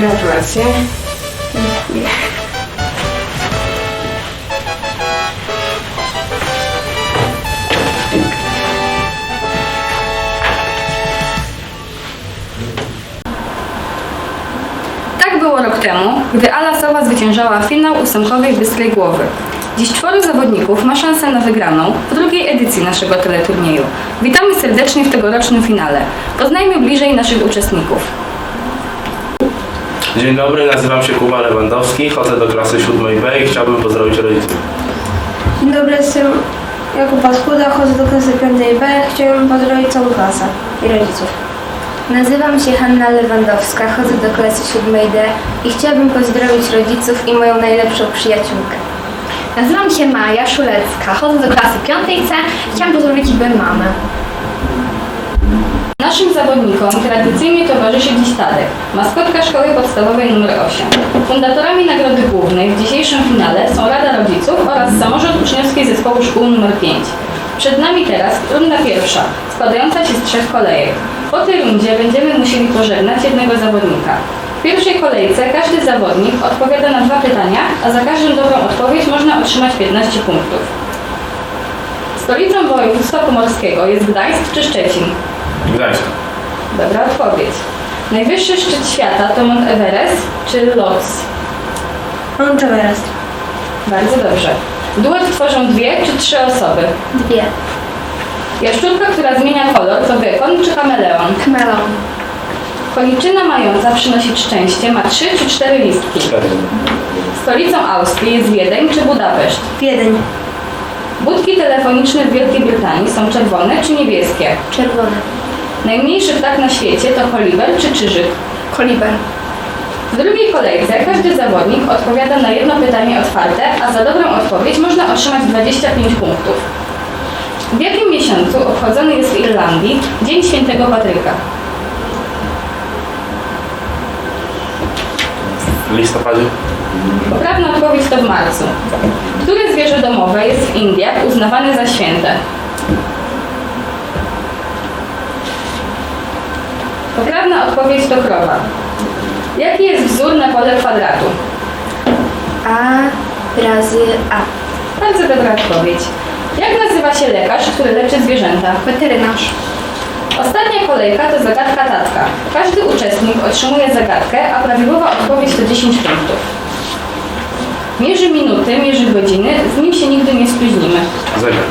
Gratulacje. Tak było rok temu, gdy Ala Sowa zwyciężała finał ósemkowej Bystrej Głowy. Dziś czworo zawodników ma szansę na wygraną w drugiej edycji naszego teleturnieju. Witamy serdecznie w tegorocznym finale. Poznajmy bliżej naszych uczestników. Dzień dobry, nazywam się Kuba Lewandowski, chodzę do klasy 7B i chciałbym pozdrowić rodziców. Dzień dobry, jestem Jakub Paskuda, chodzę do klasy 5B. Chciałem pozdrowić całą klasę i rodziców. Nazywam się Hanna Lewandowska, chodzę do klasy 7D i chciałabym pozdrowić rodziców i moją najlepszą przyjaciółkę. Nazywam się Maja Szulecka, chodzę do klasy 5C. Chciałam pozdrowić B mamę. Naszym zawodnikom tradycyjnie towarzyszy dziś Tadek, maskotka szkoły podstawowej nr 8. Fundatorami nagrody głównej w dzisiejszym finale są Rada Rodziców oraz samorząd uczniowski zespołu szkół nr 5. Przed nami teraz runda pierwsza, składająca się z trzech kolejek. Po tej rundzie będziemy musieli pożegnać jednego zawodnika. W pierwszej kolejce każdy zawodnik odpowiada na dwa pytania, a za każdą dobrą odpowiedź można otrzymać 15 punktów. Stolicą województwa pomorskiego jest Gdańsk czy Szczecin? Gdańsk. Dobra odpowiedź. Najwyższy szczyt świata to Mount Everest czy Lotz? Mount Everest. Bardzo dobrze. Duet tworzą dwie czy trzy osoby? Dwie. Jaszczurka, która zmienia kolor to gekon czy kameleon? Melon. Koniczyna mająca przynosić szczęście ma trzy czy cztery listki? Cztery. Stolicą Austrii jest Wiedeń czy Budapeszt? Wiedeń. Budki telefoniczne w Wielkiej Brytanii są czerwone czy niebieskie? Czerwone. Najmniejszy ptak na świecie to koliber czy czyżyk? Koliber. W drugiej kolejce każdy zawodnik odpowiada na jedno pytanie otwarte, a za dobrą odpowiedź można otrzymać 25 punktów. W jakim miesiącu obchodzony jest w Irlandii Dzień Świętego Patryka? W listopadzie. Poprawna odpowiedź to w marcu. Które zwierzę domowe jest w Indiach uznawane za święte? Poprawna odpowiedź to krowa. Jaki jest wzór na pole kwadratu? A razy A. Bardzo dobra odpowiedź. Jak nazywa się lekarz, który leczy zwierzęta? Weterynarz. Ostatnia kolejka to zagadka tatka. Każdy uczestnik otrzymuje zagadkę, a prawidłowa odpowiedź to 10 punktów. Mierzy minuty, mierzy godziny, z nim się nigdy nie spóźnimy. Zegar.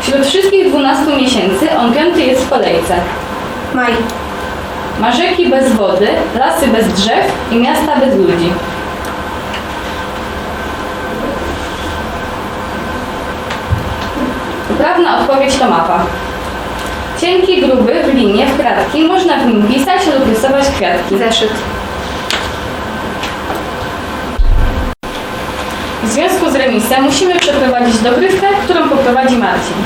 Wśród wszystkich 12 miesięcy on piąty jest w kolejce. Maj. Ma rzeki bez wody, lasy bez drzew i miasta bez ludzi. Poprawna odpowiedź to mapa. Cienki, gruby, w linie, w kratki, można w nim pisać lub rysować kwiatki. Zeszyt. W związku z remisem musimy przeprowadzić dogrywkę, którą poprowadzi Marcin.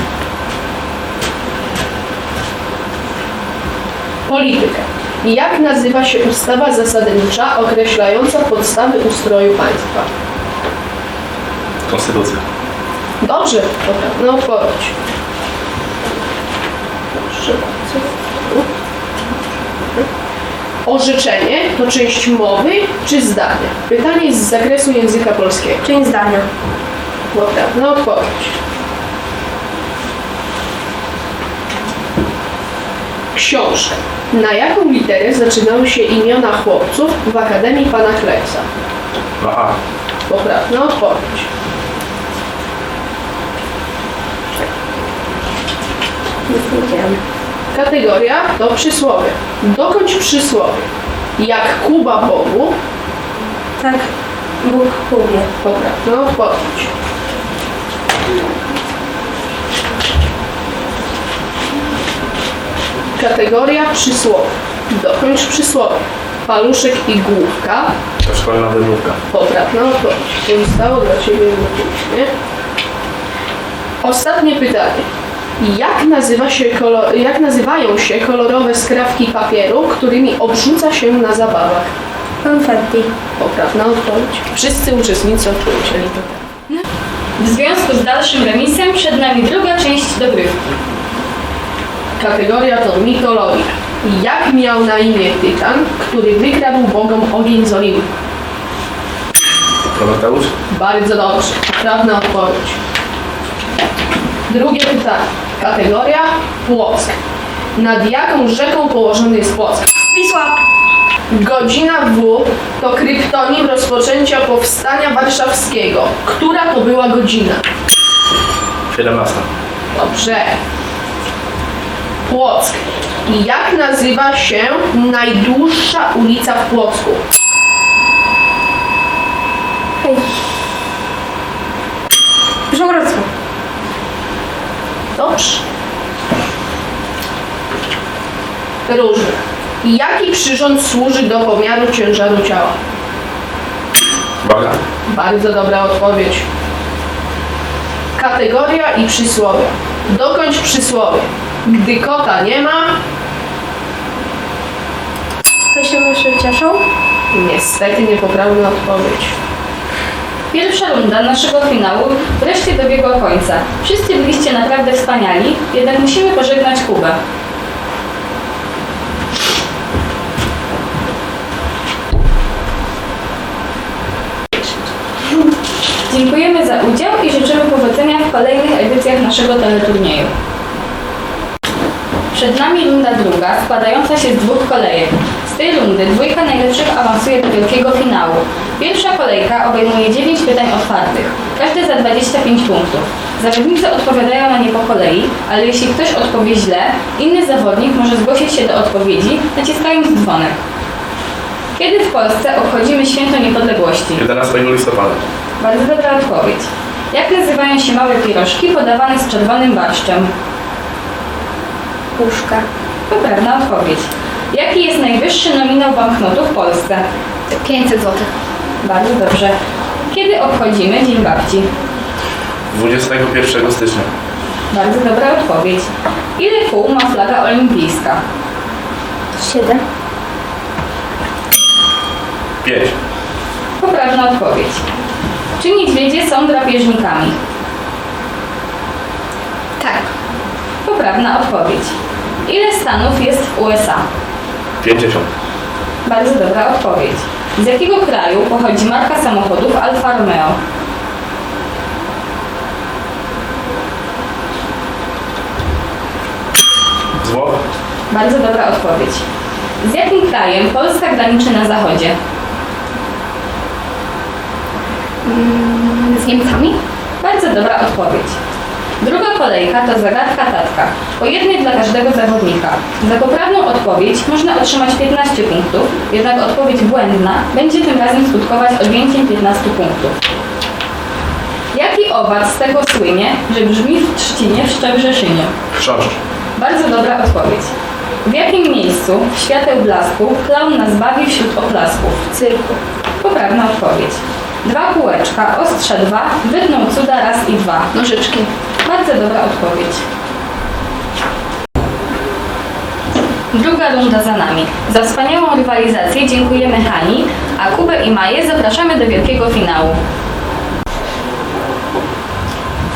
Politykę. Jak nazywa się ustawa zasadnicza określająca podstawy ustroju państwa? Konstytucja. Dobrze, poprawna odpowiedź. Proszę bardzo. Orzeczenie to część mowy czy zdania? Pytanie jest z zakresu języka polskiego. Część zdania. Poprawna odpowiedź. Książka. Na jaką literę zaczynały się imiona chłopców w Akademii Pana Kleksa? Aha. Poprawna odpowiedź. Nic nie wiem. Kategoria to przysłowie. Dokończ przysłowie. Jak Kuba Bogu, Tak. Bóg Kubie. poprawna odpowiedź. Kategoria przysłowie. Dokończ przysłowie. Paluszek i główka, To szkolna wymówka. poprawna odpowiedź. To zostało dla Ciebie wytłumaczenie. Ostatnie pytanie. Jak, nazywa się kolor, jak nazywają się kolorowe skrawki papieru, którymi obrzuca się na zabawach? Konfetti. Poprawna odpowiedź. Wszyscy uczestnicy odpowiedzieli to. W związku z dalszym remisem przed nami druga część dogrywki. Kategoria to mitologia. Jak miał na imię Tytan, który wykradł bogom ogień z Olimpu? Prometeusz? Bardzo dobrze. Poprawna odpowiedź. Drugie pytanie. Kategoria Płock. Nad jaką rzeką położony jest Płock? Wisła. Godzina W to kryptonim rozpoczęcia powstania warszawskiego. Która to była godzina? 17. Dobrze. Płock. Jak nazywa się najdłuższa ulica w Płocku? Wysogrodzka. Dobrze. Różne. Jaki przyrząd służy do pomiaru ciężaru ciała? Waga? Bardzo dobra odpowiedź. Kategoria i przysłowie. Dokończ przysłowie. Gdy kota nie ma, To się myszy cieszą. niestety niepoprawna odpowiedź. Pierwsza runda naszego finału wreszcie dobiegła końca. Wszyscy byliście naprawdę wspaniali, jednak musimy pożegnać Kubę. Dziękujemy za udział i życzymy powodzenia w kolejnych edycjach naszego teleturnieju. Przed nami runda druga, składająca się z dwóch kolejek. Z tej rundy dwójka najlepszych awansuje do wielkiego finału. Pierwsza kolejka obejmuje 9 pytań otwartych, każde za 25 punktów. Zawodnicy odpowiadają na nie po kolei, ale jeśli ktoś odpowie źle, inny zawodnik może zgłosić się do odpowiedzi, naciskając dzwonek. Kiedy w Polsce obchodzimy Święto Niepodległości? 11 listopada. Bardzo dobra odpowiedź. Jak nazywają się małe pierożki podawane z czerwonym barszczem? Puszka. Poprawna odpowiedź. Jaki jest najwyższy nominał banknotu w Polsce? 500 zł. Bardzo dobrze. Kiedy obchodzimy Dzień Babci? 21 stycznia. Bardzo dobra odpowiedź. Ile kół ma flaga olimpijska? Siedem. 5. Poprawna odpowiedź. Czy niedźwiedzie są drapieżnikami? Tak. Poprawna odpowiedź. Ile stanów jest w USA? 50. Bardzo dobra odpowiedź. Z jakiego kraju pochodzi marka samochodów Alfa Romeo? Z Włoch? Bardzo dobra odpowiedź. Z jakim krajem Polska graniczy na zachodzie? Z Niemcami? Bardzo dobra odpowiedź. Druga kolejka to zagadka tatka. Po jednej dla każdego zawodnika. Za poprawną odpowiedź można otrzymać 15 punktów, jednak odpowiedź błędna będzie tym razem skutkować odjęciem 15 punktów. Jaki owad z tego słynie, że brzmi w trzcinie w Szczebrzeszynie? Chrząszcz. Bardzo dobra odpowiedź. W jakim miejscu w świateł blasku klaun nas bawi wśród oklasków? W cyrku. Poprawna odpowiedź. Dwa kółeczka, ostrze dwa, wytną cuda raz i dwa. Nożyczki. Bardzo dobra odpowiedź. Druga runda za nami. Za wspaniałą rywalizację dziękujemy Hani, a Kubę i Maję zapraszamy do wielkiego finału.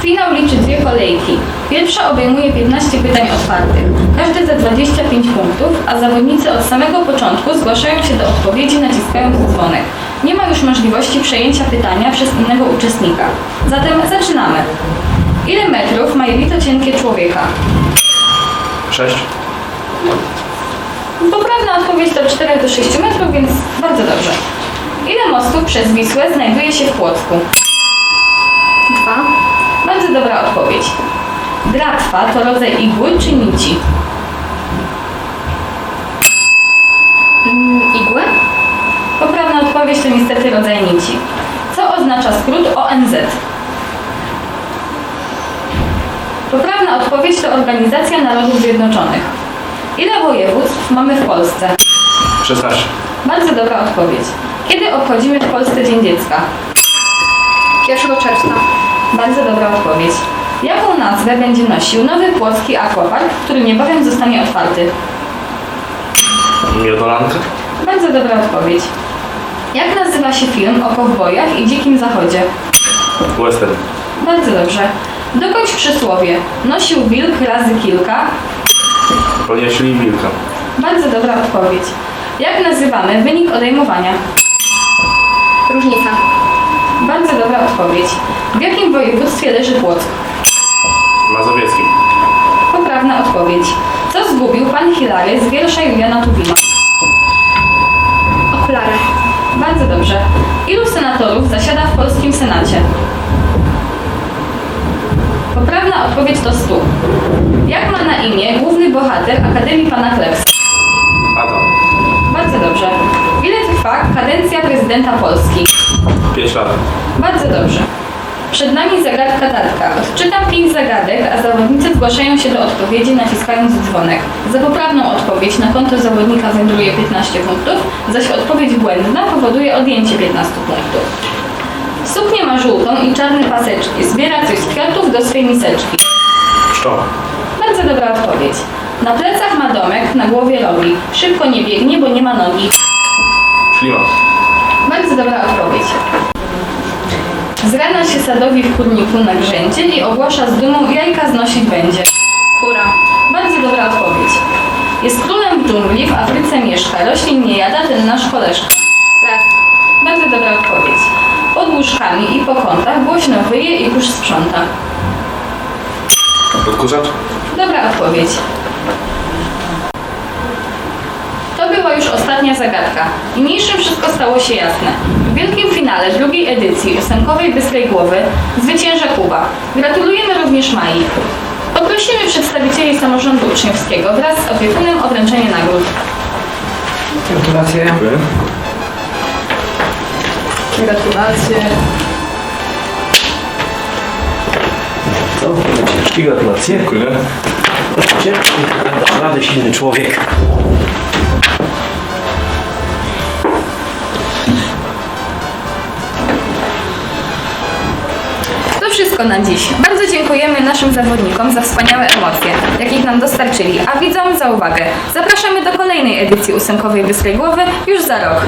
Finał liczy dwie kolejki. Pierwsza obejmuje 15 pytań otwartych, każde za 25 punktów, a zawodnicy od samego początku zgłaszają się do odpowiedzi naciskając dzwonek. Nie ma już możliwości przejęcia pytania przez innego uczestnika. Zatem zaczynamy. Ile metrów ma jelito cienkie człowieka? 6. Poprawna odpowiedź to 4 do 6 metrów, więc bardzo dobrze. Ile mostów przez Wisłę znajduje się w Płocku? Dwa. Bardzo dobra odpowiedź. Dratwa to rodzaj igły czy nici? Mm, igły? Poprawna odpowiedź to niestety rodzaj nici. Co oznacza skrót ONZ? Poprawna odpowiedź to Organizacja Narodów Zjednoczonych. Ile województw mamy w Polsce? 16. Bardzo dobra odpowiedź. Kiedy obchodzimy w Polsce Dzień Dziecka? 1 czerwca. Bardzo dobra odpowiedź. Jaką nazwę będzie nosił nowy płocki aquapark, który niebawem zostanie otwarty? Miodolanka? Bardzo dobra odpowiedź. Jak nazywa się film o kowbojach i dzikim zachodzie? Western. Bardzo dobrze. Dokończ przysłowie. Nosił wilk razy kilka. Ponieśli wilka. Bardzo dobra odpowiedź. Jak nazywamy wynik odejmowania? Różnica. Bardzo dobra odpowiedź. W jakim województwie leży Płock? Mazowiecki. Poprawna odpowiedź. Co zgubił pan Hilary z wiersza Juliana Tuwima? Okulary. Bardzo dobrze. Ilu senatorów zasiada w polskim Senacie? Poprawna odpowiedź to 100. Jak ma na imię główny bohater Akademii Pana Kleksa? Adam. Bardzo dobrze. Ile trwa kadencja prezydenta Polski? 5 lat. Bardzo dobrze. Przed nami zagadka tatka. Odczytam pięć zagadek, a zawodnicy zgłaszają się do odpowiedzi naciskając dzwonek. Za poprawną odpowiedź na konto zawodnika wędruje 15 punktów, zaś odpowiedź błędna powoduje odjęcie 15 punktów. Suknię ma żółtą i czarne paseczki. Zbiera coś z kwiatów do swej miseczki. Pszczoła. Bardzo dobra odpowiedź. Na plecach ma domek, na głowie rogi. Szybko nie biegnie, bo nie ma nogi. Ślimak. Bardzo dobra odpowiedź. Z rana się sadowi w kurniku na grzędzie i ogłasza z dumą jajka znosić będzie. Kura. Bardzo dobra odpowiedź. Jest królem w dżungli, w Afryce mieszka. Roślin nie jada, ten nasz koleżka. Lew. Bardzo dobra odpowiedź. Pod łóżkami i po kątach głośno wyje i kurz sprząta. Odkurzacz. Dobra odpowiedź. To była już ostatnia zagadka. Niniejszym wszystko stało się jasne. W wielkim finale drugiej edycji ósemkowej Bystrej Głowy zwycięża Kuba. Gratulujemy również Mai. Poprosimy przedstawicieli samorządu uczniowskiego wraz z opiekunem o wręczenie nagród. Gratulacje. Dziękuję. Gratulacje. Co? Ciężki gratulacje. Dziękuję. Ciężki, dasz radę, silny człowiek. To wszystko na dziś. Bardzo dziękujemy naszym zawodnikom za wspaniałe emocje, jakich nam dostarczyli, a widzom za uwagę. Zapraszamy do kolejnej edycji ósemkowej Bystrej Głowy już za rok.